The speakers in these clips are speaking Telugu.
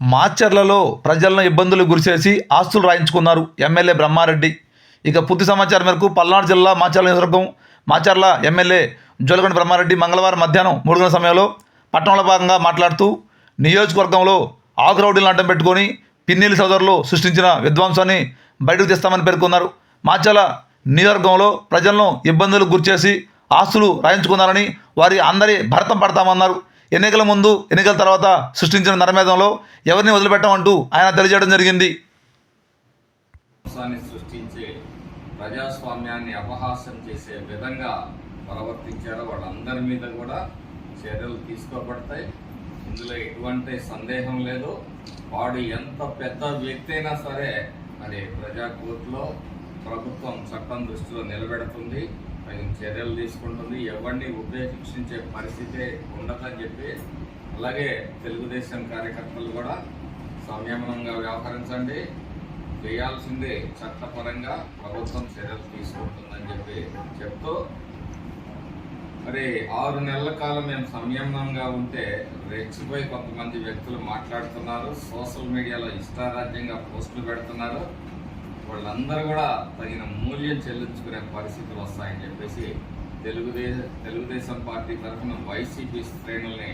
మాచర్లలో ప్రజలను ఇబ్బందులు గురిచేసి ఆస్తులు రాయించుకున్నారు ఎమ్మెల్యే బ్రహ్మారెడ్డి. ఇక పూర్తి సమాచారం మేరకు పల్నాడు జిల్లా మాచర్ల నియోజకవర్గం మాచర్ల ఎమ్మెల్యే జోలగండ బ్రహ్మారెడ్డి మంగళవారం మధ్యాహ్నం మూడు గంటల సమయంలో పట్టణంలో భాగంగా మాట్లాడుతూ నియోజకవర్గంలో ఆగ్రౌడీలను అడ్డం పెట్టుకొని పిన్నెల్లి సోదరులు సృష్టించిన విధ్వంసాన్ని బయటకు తెస్తామని పేర్కొన్నారు. మాచర్ల నియోజకవర్గంలో ప్రజలను ఇబ్బందులకు గురిచేసి ఆస్తులు రాయించుకున్నారని వారి అందరి భరతం పడతామన్నారు. ఎన్నికల ముందు ఎన్నికల తర్వాత సృష్టించిన నరమేధంలో ఎవరిని వదిలిపెట్టమంటూ ఆయన తెలియజేయడం జరిగింది. సృష్టించే ప్రజాస్వామ్యాన్ని అపహాస్యం చేసే విధంగా ప్రవర్తించారో వాళ్ళందరి మీద కూడా చర్యలు తీసుకోబడతాయి. ఇందులో ఎటువంటి సందేహం లేదు. వాడు ఎంత పెద్ద వ్యక్తి అయినా సరే మరి ప్రజా కోర్టులో ప్రభుత్వం చట్టం దృష్టిలో నిలబెడుతుంది. తగిన చర్యలు తీసుకుంటుంది. ఎవరిని ఉపేక్షించే పరిస్థితే ఉండదని చెప్పి అలాగే తెలుగుదేశం కార్యకర్తలు కూడా సంయమనంగా వ్యవహరించండి. చేయాల్సిందే చట్టపరంగా ప్రభుత్వం చర్యలు తీసుకుంటుందని చెప్పి చెప్తూ మరి ఆరు నెలల కాలం మేము సంయమనంగా ఉంటే రెచ్చిపోయి కొంతమంది వ్యక్తులు మాట్లాడుతున్నారు. సోషల్ మీడియాలో ఇష్టారాజ్యంగా పోస్టులు పెడుతున్నారు. వాళ్ళందరూ కూడా తగిన మూల్యం చెల్లించుకునే పరిస్థితులు వస్తాయని చెప్పేసి తెలుగుదేశం తెలుగుదేశం పార్టీ తరఫున వైసీపీ శ్రేణుల్ని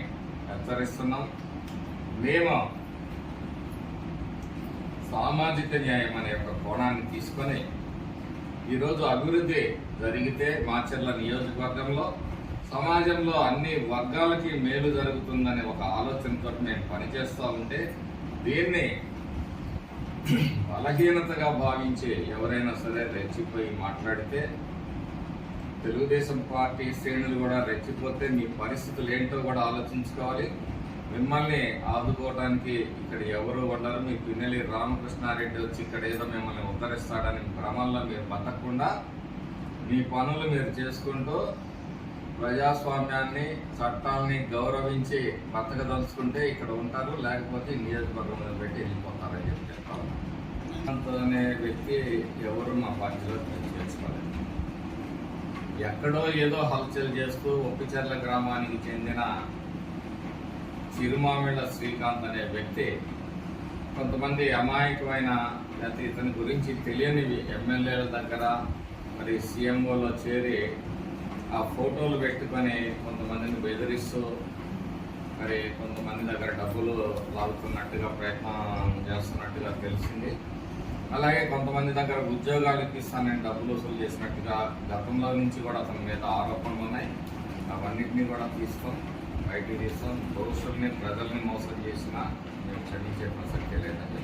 హెచ్చరిస్తున్నాం. మేము సామాజిక న్యాయం అనే ఒక కోణాన్ని తీసుకొని ఈరోజు అభివృద్ధి జరిగితే మాచర్ల నియోజకవర్గంలో సమాజంలో అన్ని వర్గాలకి మేలు జరుగుతుందనే ఒక ఆలోచనతో మేము పనిచేస్తూ ఉంటే దీన్ని బలహీనతగా భావించి ఎవరైనా సరే రెచ్చిపోయి మాట్లాడితే తెలుగుదేశం పార్టీ శ్రేణులు కూడా రెచ్చిపోతే మీ పరిస్థితులు ఏంటో కూడా ఆలోచించుకోవాలి. మిమ్మల్ని ఆదుకోవడానికి ఇక్కడ ఎవరు ఉండరు. మీ పిన్నెలి రామకృష్ణారెడ్డి వచ్చి ఇక్కడ ఏదో మిమ్మల్ని ఉద్ధరిస్తాడని భ్రమంలో మీరు బతకకుండా మీ పనులు మీరు చేసుకుంటూ ప్రజాస్వామ్యాన్ని చట్టాలని గౌరవించి బతకదలుచుకుంటే ఇక్కడ ఉంటారు లేకపోతే ఈ నియోజకవర్గంలో పెట్టి వెళ్ళిపోతారని చెప్పి చెప్తాను అనే వ్యక్తి ఎవరు మా పార్టీలో చేసుకోలేదు. ఎక్కడో ఏదో హల్చల్ చేస్తూ ఒప్పిచర్ల గ్రామానికి చెందిన చిరుమామిళ్ళ శ్రీకాంత్ అనే వ్యక్తి కొంతమంది అమాయకమైన లేకపోతే ఇతని గురించి తెలియని ఎమ్మెల్యేల దగ్గర మరి సీఎంఓలో చేరి ఆ ఫోటోలు పెట్టుకొని కొంతమందిని బెదిరిస్తూ మరి కొంతమంది దగ్గర డబ్బులు లాగుతున్నట్టుగా ప్రయత్నం చేస్తున్నట్టుగా తెలిసింది. అలాగే కొంతమంది దగ్గర ఉద్యోగాలు ఇప్పిస్తానని డబ్బులు వసూలు చేసినట్టుగా గతంలో నుంచి కూడా అతని మీద ఆరోపణలు ఉన్నాయి. అవన్నింటినీ కూడా తీస్తాం బయటికి తీస్తాం దోషుల్ని ప్రజల్ని మోసం చేసినా మేము క్షమించే లేదండి